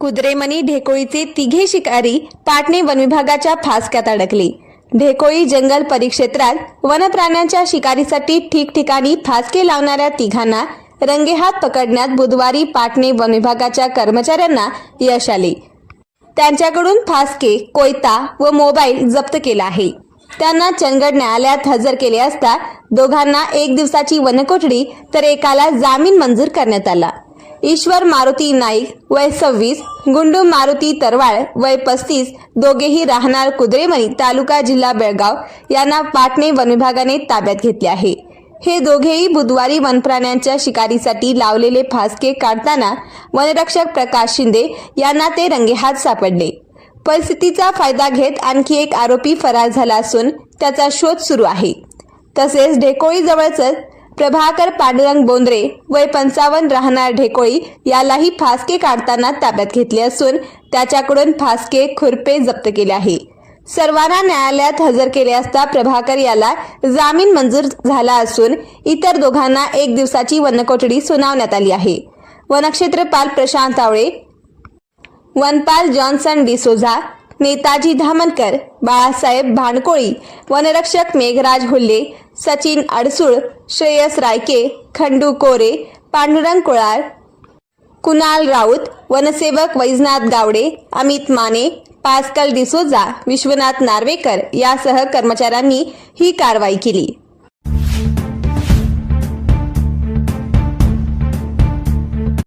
कुद्रेमणी ढेकोळीचे तिघे शिकारी पाटणे वनविभागाच्या फासक्यात अडकले. ढेकोळी जंगल परिक्षेत्रात वनप्राण्यांच्या शिकारीसाठी ठिकठिकाणी फासके लावणाऱ्या तिघांना रंगेहात पकडण्यात बुधवारी पाटणे वनविभागाच्या कर्मचाऱ्यांना यश आले. त्यांच्याकडून फासके कोयता व मोबाईल जप्त केला आहे. त्यांना चंदगड न्यायालयात हजर केले असता दोघांना एक दिवसाची वनकोठडी तर एकाला जामीन मंजूर करण्यात आला. ईश्वर मारुती नाईक वय सव्वीस गुंडू मारुती तरवाळ वय पस्तीस दोघेही राहणार कुद्रेमणी तालुका जिल्हा बेळगाव यांना पाटणे वनविभागाने ताब्यात घेतले आहे. हे दोघेही बुधवारी वनप्राण्यांच्या शिकारीसाठी लावलेले फासके काढताना वनरक्षक प्रकाश शिंदे यांना ते रंगेहात सापडले. परिस्थितीचा फायदा घेत आणखी एक आरोपी फरार झाला असून त्याचा शोध सुरू आहे. तसेच ढेकोळीजवळच प्रभाकर पांडुरंग बोंद्रे वय पंचावन्न राहणार ढेकोळी यालाही फासके काढताना ताब्यात घेतले असून त्याच्याकडून फासके खुरपे जप्त केले आहे. सर्वांना न्यायालयात हजर केले असता प्रभाकर याला जामीन मंजूर झाला असून इतर दोघांना एक दिवसाची वनकोठडी सुनावण्यात आली आहे. वनक्षेत्रपाल प्रशांत आवळे वनपाल जॉन्सन डिसोझा नेताजी धामणकर बाळासाहेब भानकोळी वनरक्षक मेघराज हुल्ले सचिन अडसूळ श्रेयस रायके खंडू कोरे पांडुरंग कुळार कुणाल राऊत वनसेवक वैजनाथ गावडे अमित माने पास्कल डिसोजा विश्वनाथ नार्वेकर यासह कर्मचाऱ्यांनी ही कारवाई केली.